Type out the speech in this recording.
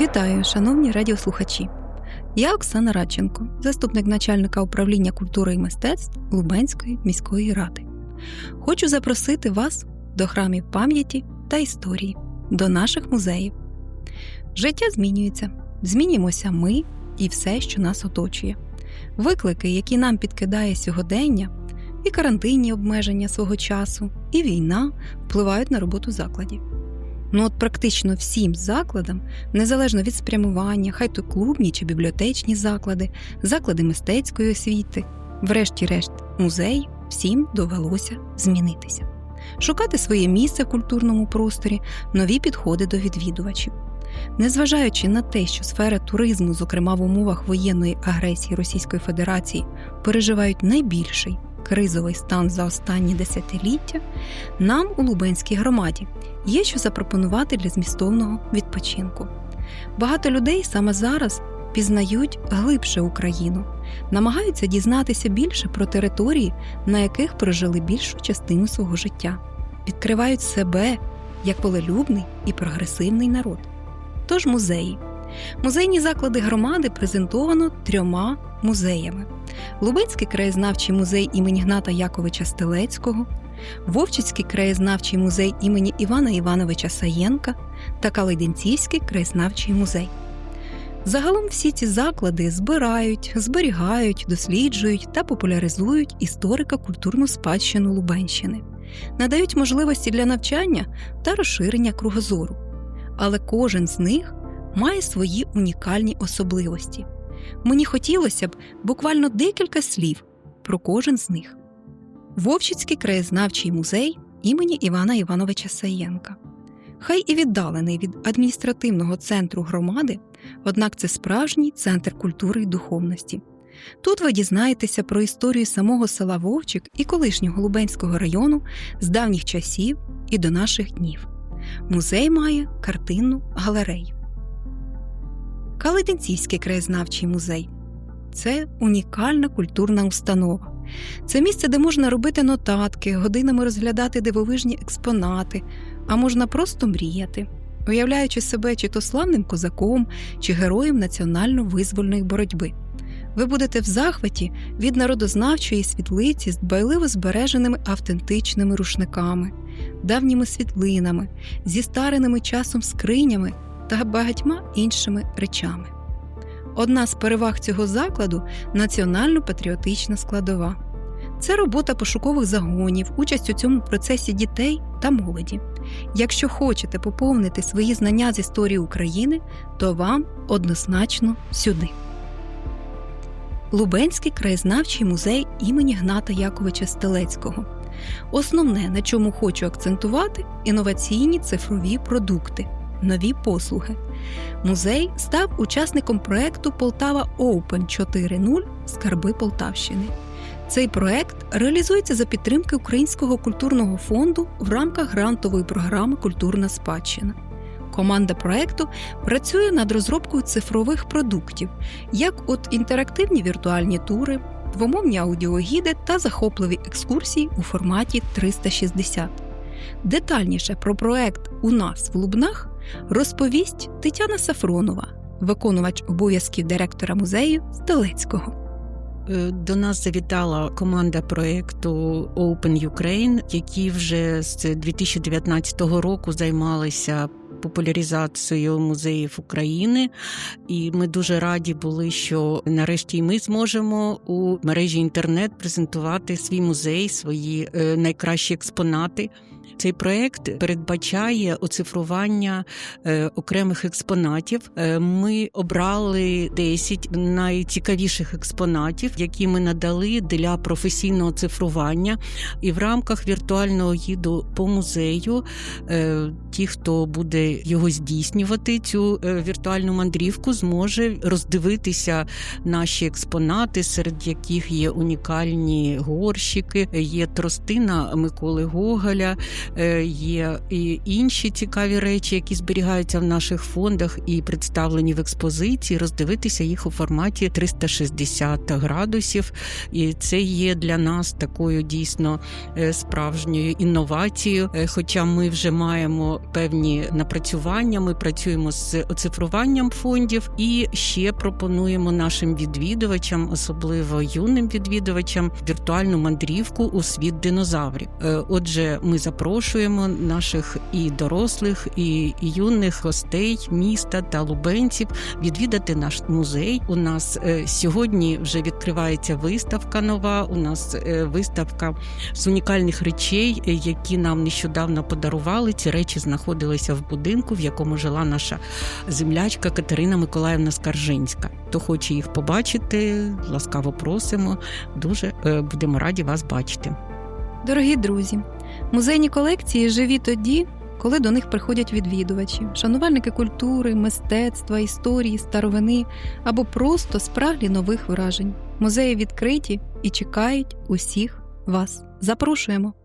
Вітаю, шановні радіослухачі. Я Оксана Радченко, заступник начальника управління культури і мистецтв Лубенської міської ради. Хочу запросити вас до храмів пам'яті та історії, до наших музеїв. Життя змінюється, змінюємося ми і все, що нас оточує. Виклики, які нам підкидає сьогодення, і карантинні обмеження свого часу, і війна впливають на роботу закладів. Ну от практично всім закладам, незалежно від спрямування, хай то клубні чи бібліотечні заклади, заклади мистецької освіти, врешті-решт, музей, всім довелося змінитися, шукати своє місце в культурному просторі, нові підходи до відвідувачів. Незважаючи на те, що сфера туризму, зокрема в умовах воєнної агресії Російської Федерації, переживають найбільший кризовий стан за останні десятиліття, нам у Лубенській громаді є що запропонувати для змістовного відпочинку. Багато людей саме зараз пізнають глибше Україну, намагаються дізнатися більше про території, на яких прожили більшу частину свого життя, відкривають себе як волелюбний і прогресивний народ. Тож музеї. Музейні заклади громади презентовано трьома музеями: Лубенський краєзнавчий музей імені Гната Яковича Стелецького, Вовчицький краєзнавчий музей імені Івана Івановича Саєнка та Калайденцівський краєзнавчий музей. Загалом всі ці заклади збирають, зберігають, досліджують та популяризують історико-культурну спадщину Лубенщини, надають можливості для навчання та розширення кругозору. Але кожен з них має свої унікальні особливості. Мені хотілося б буквально декілька слів про кожен з них. Вовчицький краєзнавчий музей імені Івана Івановича Саєнка. Хай і віддалений від адміністративного центру громади, однак це справжній центр культури і духовності. Тут ви дізнаєтеся про історію самого села Вовчик і колишнього Лубенського району з давніх часів і до наших днів. Музей має картинну галерею. Каледенцівський краєзнавчий музей це унікальна культурна установа. Це місце, де можна робити нотатки, годинами розглядати дивовижні експонати, а можна просто мріяти, уявляючи себе чи то славним козаком, чи героєм національно-визвольної боротьби. Ви будете в захваті від народознавчої світлиці з дбайливо збереженими автентичними рушниками, давніми світлинами, зі стареними часом скринями та багатьма іншими речами. Одна з переваг цього закладу національно-патріотична складова. Це робота пошукових загонів, участь у цьому процесі дітей та молоді. Якщо хочете поповнити свої знання з історії України, то вам однозначно сюди. Лубенський краєзнавчий музей імені Гната Яковича Стелецького. Основне, на чому хочу акцентувати, інноваційні цифрові продукти, нові послуги. Музей став учасником проекту Полтава Open 4.0 Скарби Полтавщини. Цей проект реалізується за підтримки Українського культурного фонду в рамках грантової програми Культурна спадщина. Команда проекту працює над розробкою цифрових продуктів, як от інтерактивні віртуальні тури, двомовні аудіогіди та захопливі екскурсії у форматі 360. Детальніше про проект У нас в Лубнах розповість Тетяна Сафронова, виконувач обов'язків директора музею Столецького. Е, До нас завітала команда проєкту Open Ukraine, які вже з 2019 року займалися популяризацією музеїв України. І ми дуже раді були, що нарешті ми зможемо у мережі інтернет презентувати свій музей, свої е, найкращі експонати. Цей проект передбачає оцифрування е, окремих експонатів. Е, ми обрали 10 найцікавіших експонатів, які ми надали для професійного цифрування. І в рамках віртуального гіду по музею е, ті, хто буде його здійснювати, цю віртуальну мандрівку, зможе роздивитися наші експонати, серед яких є унікальні горщики, є тростина Миколи Гоголя. Е, Є і інші цікаві речі, які зберігаються в наших фондах і представлені в експозиції, роздивитися їх у форматі 360 градусів. І це є для нас такою дійсно е, справжньою інновацією. Е, Хоча ми вже маємо певні напрацювання. Ми працюємо з оцифруванням фондів і ще пропонуємо нашим відвідувачам, особливо юним відвідувачам, віртуальну мандрівку у світ динозаврів. Отже, ми запрошуємо наших і дорослих, і юних гостей міста та лубенців відвідати наш музей. У нас е, сьогодні вже відкривається виставка нова. У нас е, виставка з унікальних речей, е, які нам нещодавно подарували. Ці речі знаходилися в будинку, в якому жила наша землячка Катерина Миколаївна Скаржинська. Хто хоче їх побачити, ласкаво просимо. Дуже будемо раді вас бачити. Дорогі друзі, музейні колекції живі тоді, коли до них приходять відвідувачі, шанувальники культури, мистецтва, історії, старовини або просто спраглі нових вражень. Музеї відкриті і чекають усіх вас. Запрошуємо!